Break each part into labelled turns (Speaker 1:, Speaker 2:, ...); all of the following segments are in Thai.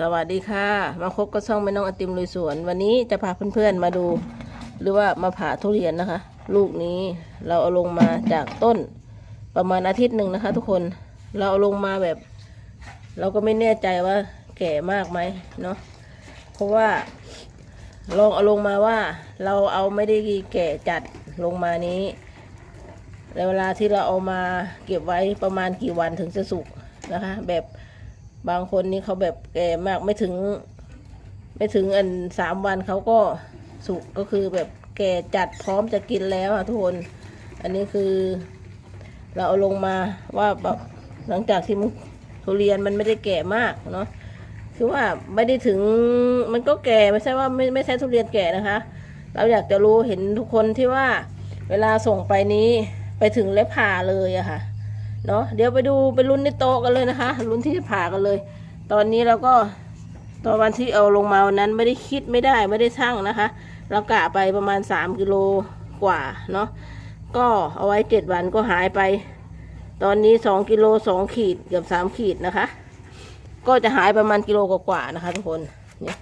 Speaker 1: สวัสดีค่ะ มาพบกับช่องแม่น้องไอติมลุยสวน วันนี้จะพาเพื่อนๆมาดู หรือว่ามาผ่าทุเรียนนะคะ ลูกนี้เราเอาลงมาจากต้น ประมาณอาทิตย์หนึ่งนะคะ ทุกคนเราเอาลงมาแบบ เราก็ไม่แน่ใจว่าแก่มากไหมเนาะเพราะว่าลองเอาลงมาว่า เราเอาไม่ได้แก่จัดลงมานี้แล้วเวลาที่เราเอามาเก็บไว้ประมาณกี่วันถึงจะสุกนะคะ แบบ บางคนนี่เขาแบบแก่มากไม่ถึง ไม่ถึงอันสามวันเขาก็สุกก็คือแบบแก่จัดพร้อมจะกินแล้วอะทุกคน อันนี้คือ เราเอาลงมาว่าแบบหลังจากที่มันทุเรียนมันไม่ได้แก่มากเนาะคือว่าไม่ได้ถึงมันก็แก่ไม่ใช่ว่าไม่ไม่ใช่ทุเรียนแก่นะคะ เราอยากจะรู้เห็นทุกคนที่ว่า เวลาส่งไปนี้ไปถึงแล้วผ่าเลยอะค่ะ เนาะเดี๋ยวไปดูไปลุ้นในโต๊ะกันเลยนะคะลุ้นที่จะผ่ากันเลย ตอนนี้เราก็ตอนวันที่เอาลงมาวันนั้นไม่ได้คิดไม่ได้ไม่ได้ชั่งนะคะเรากะไปประมาณสามกิโลกว่าเนาะก็เอาไว้เจ็ดวันก็หายไป ตอนนี้สองกิโลสองขีดเกือบสามขีดนะคะ ก็จะหายประมาณกิโลกว่าๆนะคะทุกคนเนี่ย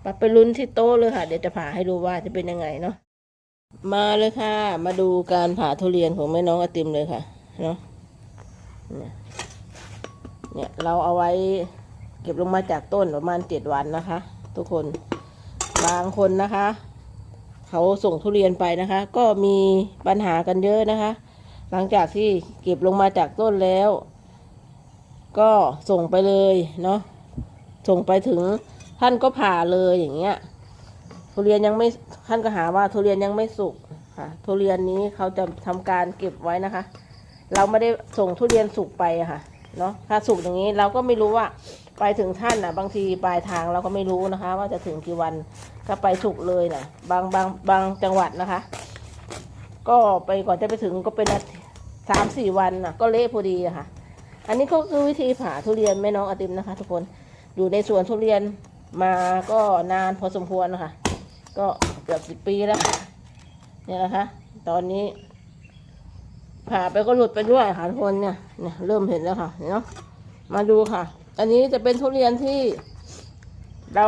Speaker 1: ไปไปลุ้นที่โต๊ะเลยค่ะ เดี๋ยวจะผ่าให้ดูว่าจะเป็นยังไงเนาะมาเลยค่ะ มาดูการผ่าทุเรียนของแม่น้องอติมเลยค่ะเนาะ เนี่ยเนี่ยเราเอาไว้เก็บลงมาจากต้นประมาณเจ็ดวันนะคะ ทุกคนบางคนนะคะ เขาส่งทุเรียนไปนะคะ ก็มีปัญหากันเยอะนะคะ หลังจากที่เก็บลงมาจากต้นแล้ว ก็ส่งไปเลยเนาะส่งไปถึงท่านก็ผ่าเลยอย่างเงี้ยทุเรียนยังไม่ท่านก็หาว่าทุเรียนยังไม่สุกค่ะทุเรียนนี้เขาจะทำการเก็บไว้นะคะ เราไม่ได้ส่งทุเรียนสุกไปค่ะเนาะถ้าสุกอย่างนี้เราก็ไม่รู้ว่าไปถึงท่านนะบางทีปลายทางเราก็ไม่รู้นะคะ ว่าจะถึงกี่วันถ้าไปสุกเลยนะบางบางบางจังหวัดนะคะ ก็ไปก่อนจะไปถึงก็เป็นสามสี่วันนะก็เละพอดีค่ะ อันนี้ก็คือวิธีผ่าทุเรียนแม่น้องอติมนะคะ ทุกคนอยู่ในสวนทุเรียนมาก็นานพอสมควรนะคะ ก็เกือบสิบปีแล้วเนี่ยนะคะ ตอนนี้ ผ่าไปก็หลุดไปด้วยค่ะทุกคนเนี่ยเนี่ยเริ่มเห็นแล้วค่ะเนาะมาดูค่ะ อันนี้จะเป็นทุเรียนที่เรา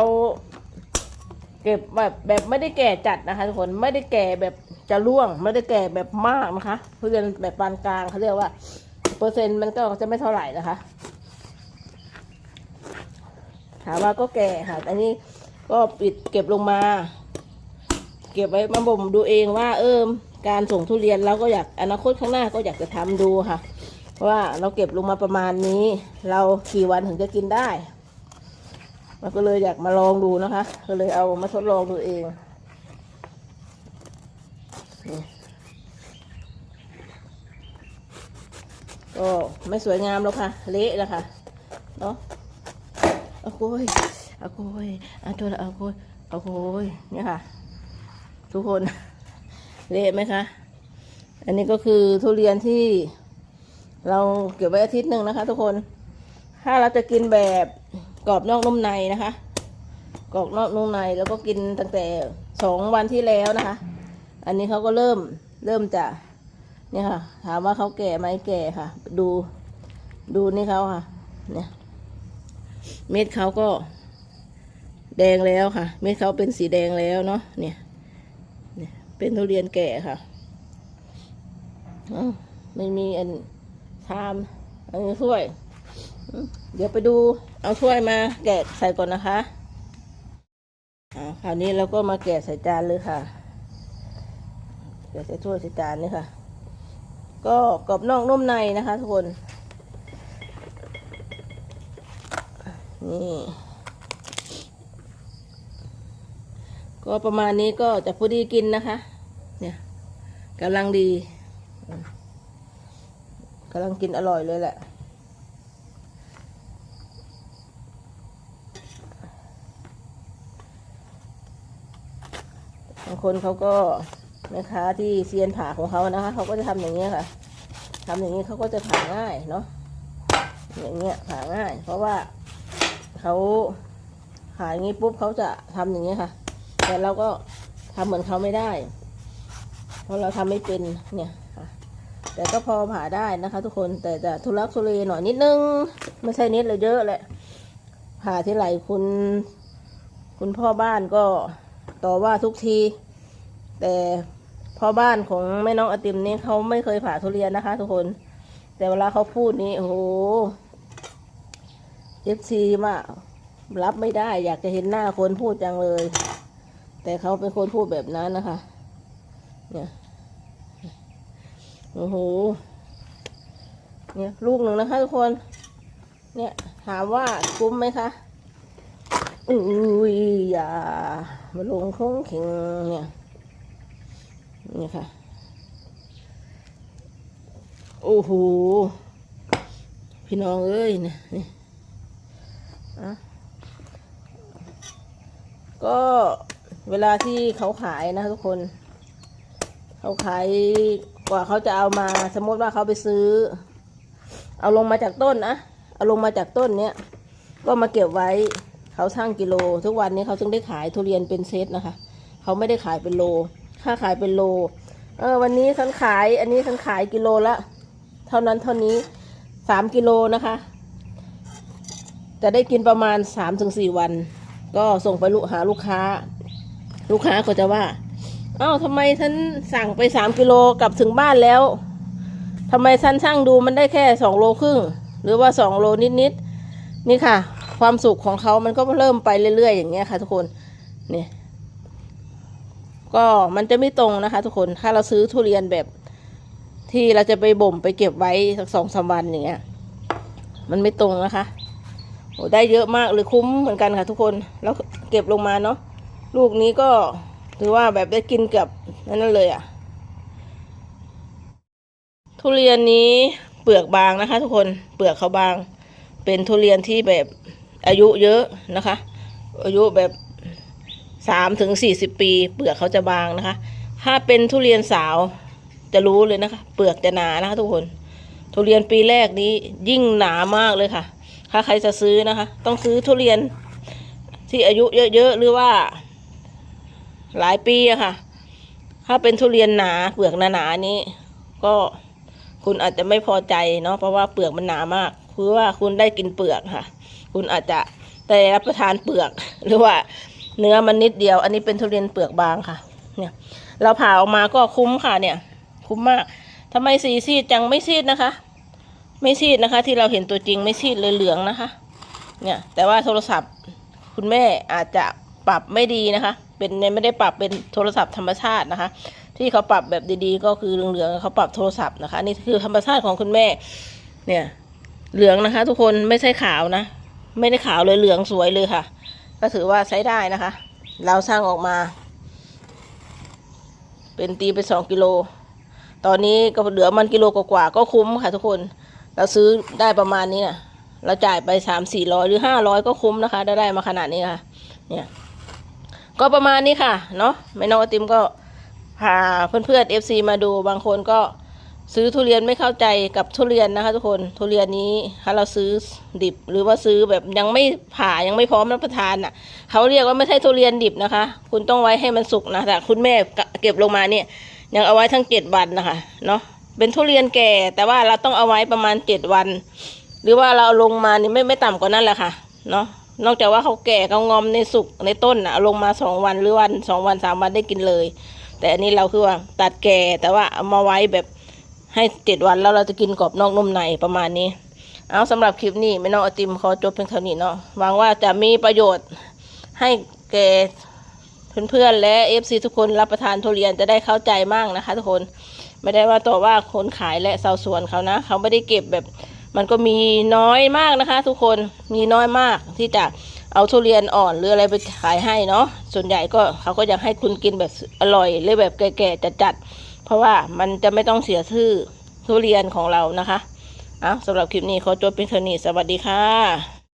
Speaker 1: เก็บแบบแบบไม่ได้แก่จัดนะคะทุกคนไม่ได้แก่แบบจะร่วง ไม่ได้แก่แบบมากนะคะทุเรียนแบบปานกลางเขาเรียกว่า เปอร์เซ็นต์มันก็จะไม่เท่าไหร่นะคะถามว่าก็แก่ค่ะ อันนี้ก็ปิดเก็บลงมา เก็บไว้มาบ่มดูเองว่าเออ การส่งทุเรียนเราก็อยากอนาคตข้างหน้าก็อยากจะทำดูค่ะ ว่าเราเก็บลงมาประมาณนี้ เรากี่วันถึงจะกินได้มันก็เลยอยากมาลองดูนะคะ ก็เลยเอามาทดลองดูเองก็ไม่สวยงามแล้วค่ะ เละแล้วค่ะเนาะเอาโกยเอาโกยเอาตัวละเอาโกยเอาโกยเนี่ยค่ะ ทุกคน เละไหมคะ อันนี้ก็คือทุเรียนที่เราเก็บไว้อาทิตย์หนึ่งนะคะ ทุกคน ถ้าเราจะกินแบบกรอบนอกนุ่มในนะคะ กรอบนอกนุ่มในแล้วก็กินตั้งแต่สองวันที่แล้วนะคะ อันนี้เขาก็เริ่มเริ่มจะเนี่ยค่ะ ถามว่าเขาแก่ไหมแก่ค่ะ ดูดูนี่เขาค่ะ เนี่ย เม็ดเขาก็แดงแล้วค่ะ เม็ดเขาเป็นสีแดงแล้วเนาะเนี่ย เป็นทุเรียนแก่ค่ะไม่มีอันชามอันนี้ถ้วย เดี๋ยวไปดูเอาถ้วยมาแกะใส่ก่อนนะคะคราวนี้เราก็มาแกะใส่จานเลยค่ะแกะใส่ถ้วยใส่จานนี่ค่ะ ก็กรอบนอกนุ่มในนะคะทุกคนนี่ ก็ประมาณนี้ก็จะพอดีกินนะคะ เนี่ยกำลังดีกำลังกินอร่อยเลยแหละบางคนเขาก็แม่ค้าที่เซียนผ่าของเขานะคะเขาก็จะทำอย่างนี้ยค่ะทำอย่างนี้เขาก็จะผ่าง่ายเนาะอย่างเงี้ยผ่าง่าย เพราะว่าเขาผ่าอย่างนี้ปุ๊บเขาจะทำอย่างนี้ยค่ะ แต่เราก็ทำเหมือนเขาไม่ได้ เพราะเราทำไม่เป็นเนี่ยแต่ก็พอผ่าได้นะคะ ทุกคนแต่จะทุลักทุเลหน่อยนิดนึง ไม่ใช่นิดเลยเยอะแหละผ่าที่ไหลคุณ คุณพ่อบ้านก็ต่อว่าทุกที แต่พ่อบ้านของแม่น้องอติมนี่เขาไม่เคยผ่าทุเรียนนะคะ ทุกคน แต่เวลาเขาพูดนี่โอ้โหเอฟซีมารับไม่ได้ อยากจะเห็นหน้าคนพูดจังเลย แต่เขาเป็นคนพูดแบบนั้นนะคะ เนี่ย โอ้โห เนี่ยลูกหนึ่งนะคะทุกคน เนี่ยถามว่าคุ้มไหมคะ อุ้ยอย่ามาลงคงเข่งเนี่ย นี่ค่ะ โอ้โห พี่น้องเอ้ยเนี่ยนี่อะก็ เวลาที่เขาขายนะทุกคน เขาขายกว่าเขาจะเอามา สมมติว่าเขาไปซื้อ เอาลงมาจากต้นนะเอาลงมาจากต้นเนี้ยก็มาเก็บไว้เขาช่างกิโล ทุกวันนี้เขาจึงได้ขายทุเรียนเป็นเซตนะคะ เขาไม่ได้ขายเป็นโล ค่าขายเป็นโล เออวันนี้ฉันขาย อันนี้ฉันขายกิโลละ เท่านั้นเท่านี้สามกิโลนะคะ จะได้กินประมาณสามถึงสี่วัน ก็ส่งไปลูกหาลูกค้า ลูกค้าก็จะว่า เอ้าทำไมฉันสั่งไปสามกิโลกลับถึงบ้านแล้วทำไมฉันช่างดูมันได้แค่สองโลครึ่ง หรือว่าสองโลนิดๆนี่ค่ะ ความสุขของเขามันก็เริ่มไปเรื่อยๆอย่างเงี้ยค่ะ ทุกคนเนี่ยก็มันจะไม่ตรงนะคะ ทุกคนถ้าเราซื้อทุเรียนแบบที่เราจะไปบ่มไปเก็บไว้สักสองสามวันอย่างเงี้ย มันไม่ตรงนะคะโอ้ได้เยอะมากเลยคุ้มเหมือนกันค่ะ ทุกคน แล้วเก็บลงมาเนาะ ลูกนี้ก็ถือว่าแบบได้กินเกือบนั่นเลยอะ่ะ ทุเรียนนี้เปลือกบางนะคะ ทุกคนเปลือกเขาบาง เป็นทุเรียนที่แบบอายุเยอะนะคะ อายุแบบสามถึงสี่สิบปี เปลือกเขาจะบางนะคะ ถ้าเป็นทุเรียนสาวจะรู้เลยนะคะ เปลือกจะหนานะคะ ทุกคน ทุเรียนปีแรกนี้ยิ่งหนามากเลยค่ะ ถ้าใครจะซื้อนะคะ ต้องซื้อทุเรียนที่อายุเยอะๆหรือว่า หลายปีอะค่ะ ถ้าเป็นทุเรียนหนาเปลือกหนาๆนี้ ก็คุณอาจจะไม่พอใจเนาะเพราะว่าเปลือกมันหนามากคือว่าคุณได้กินเปลือกค่ะ คุณอาจจะได้รับประทานเปลือก หรือว่าเนื้อมันนิดเดียว อันนี้เป็นทุเรียนเปลือกบางค่ะ เนี่ย เราผ่าออกมาก็คุ้มค่ะ เนี่ย คุ้มมากทำไมสีซีดจังไม่ซีดนะคะ ไม่ซีดนะคะ ที่เราเห็นตัวจริงไม่ซีดเลยเหลืองนะคะ เนี่ย แต่ว่าโทรศัพท์คุณแม่อาจจะ ปรับไม่ดีนะคะ เป็นไม่ได้ปรับเป็นโทรศัพท์ธรรมชาตินะคะ ที่เขาปรับแบบดีๆ ก็คือเหลืองๆเขาปรับโทรศัพท์นะคะนี่คือธรรมชาติของคุณแม่ เนี่ยเหลืองนะคะ ทุกคนไม่ใช่ขาวนะ ไม่ได้ขาวเลยเหลืองสวยเลยค่ะ ก็ถือว่าใช้ได้นะคะ เราสร้างออกมา เป็นตีไปสองกิโลตอนนี้ก็เหลือมันกิโลกว่าๆก็คุ้มค่ะทุกคน เราซื้อได้ประมาณนี้นะเราจ่ายไปสามสี่ร้อยหรือห้าร้อยก็คุ้มนะคะ ได้ได้มาขนาดนี้ค่ะ เนี่ย ก็ประมาณนี้ค่ะ เนาะแม่น้องไอติมก็พาเพื่อนๆเอฟซีมาดูบางคนก็ซื้อทุเรียนไม่เข้าใจกับทุเรียนนะคะทุกคนทุเรียนนี้ถ้าเราซื้อดิบ หรือว่าซื้อแบบยังไม่ผ่ายังไม่พร้อมรับประทานอะ เขาเรียกว่าไม่ใช่ทุเรียนดิบนะคะ คุณต้องไว้ให้มันสุกนะแต่คุณแม่เก็บลงมาเนี่ย ยังเอาไว้ทั้งเจ็ดวันนะคะเนาะเป็นทุเรียนแก่ แต่ว่าเราต้องเอาไว้ประมาณเจ็ดวัน หรือว่าเราเอาลงมานี่ไม่ไม่ต่ำกว่านั้นแหละค่ะ เนาะ นอกจากว่าเขาแก่เขางอมในสุกในต้นนะลงมาสองวันหรือวันสองวันสามวันได้กินเลย แต่อันนี้เราคือว่าตัดแก่แต่ว่าเอามาไว้แบบให้เจ็ดวันแล้วเราจะกินกรอบนอกนุ่มในประมาณนี้ เอาสำหรับคลิปนี้ไม่น้องอติมขอจบเพียงเท่านี้เนาะหวังว่าจะมีประโยชน์ให้แก่เพื่อนๆและเอฟซีทุกคนรับประทานทุเรียนจะได้เข้าใจมากนะคะ ทุกคนไม่ได้ว่าต่อว่าคนขายและชาวสวนเขานะ เขาไม่ได้เก็บแบบ มันก็มีน้อยมากนะคะ ทุกคนมีน้อยมากที่จะเอาทุเรียนอ่อนหรืออะไรไปขายให้เนาะส่วนใหญ่ก็เขาก็อยากให้คุณกินแบบอร่อยหรือแบบแก่ๆจัดๆเพราะว่ามันจะไม่ต้องเสียชื่อทุเรียนของเรานะคะเอาสำหรับคลิปนี้ขอจบเป็นเท่านี้สวัสดีค่ะ